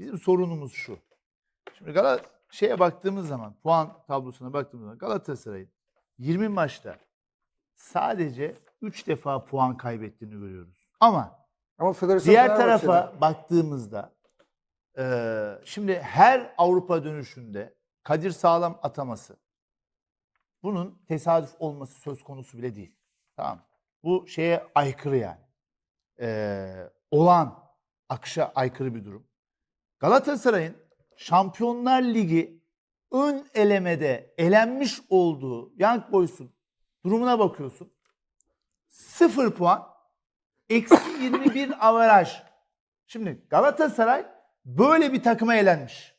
Bizim sorunumuz şu. Şimdi Gal şeye baktığımız zaman, puan tablosuna baktığımız zaman Galatasaray'ın 20 maçta sadece 3 defa puan kaybettiğini görüyoruz. Ama Ama diğer tarafa baktığımızda eee, şimdi her Avrupa dönüşünde Kadir Sağlam ataması bunun tesadüf olması söz konusu bile değil. Tamam. Bu şeye aykırı yani. Eee, olan akışa aykırı bir durum. Galatasaray'ın Şampiyonlar Ligi ön elemede elenmiş olduğu Young Boys'un durumuna bakıyorsun. 0 puan, eksi 21 averaj. Şimdi Galatasaray böyle bir takıma elenmiş.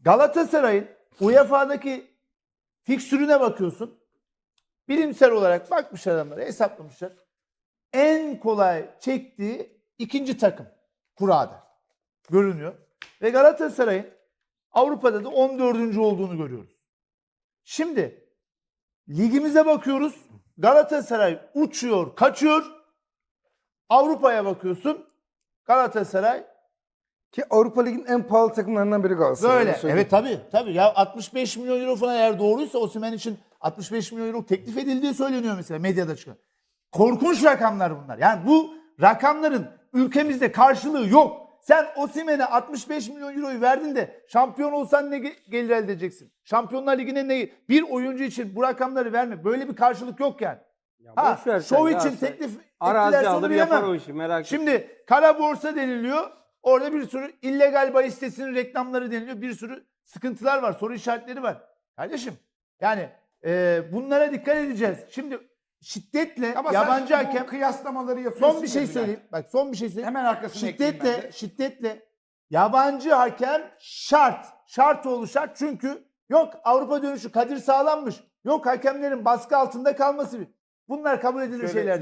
Galatasaray'ın UEFA'daki fikstürüne bakıyorsun. Bilimsel olarak bakmış adamlar, hesaplamışlar. En kolay çektiği ikinci takım kurada görünüyor. Ve Galatasaray'ın Avrupa'da da 14. olduğunu görüyoruz. Şimdi ligimize bakıyoruz. Galatasaray uçuyor, kaçıyor. Avrupa'ya bakıyorsun. Galatasaray Ki Avrupa Ligi'nin en pahalı takımlarından biri Galatasaray. böyle. Evet tabii tabii. Ya 65 milyon euro falan eğer doğruysa Osimhen için 65 milyon euro teklif edildiği söyleniyor mesela medyada çıkan. Korkunç rakamlar bunlar. Yani bu rakamların ülkemizde karşılığı yok. Sen Osimhen'e 65 milyon euroyu verdin de şampiyon olsan ne ge- gelir elde edeceksin? Şampiyonlar Ligi'ne ne bir oyuncu için bu rakamları verme. Böyle bir karşılık yok yani. Ya Ha, şov için Galatasaray. teklif Arazi alır yapar o işi merak etme. Şimdi kara borsa deniliyor. Orada bir sürü illegal bahis sitesinin reklamları deniliyor. Bir sürü sıkıntılar var. Soru işaretleri var. Kardeşim yani e, bunlara dikkat edeceğiz. Şimdi şiddetle Ama yabancı hakem kıyaslamaları yapıyorsun. son bir şey söyleyeyim. Bak son bir şey söyleyeyim. Hemen ben şiddetle de. şiddetle yabancı hakem şart. Şart oğlu şart çünkü yok Avrupa dönüşü Kadir sağlanmış. Yok hakemlerin baskı altında kalması. Bunlar kabul edilir Şöyle şeyler değil.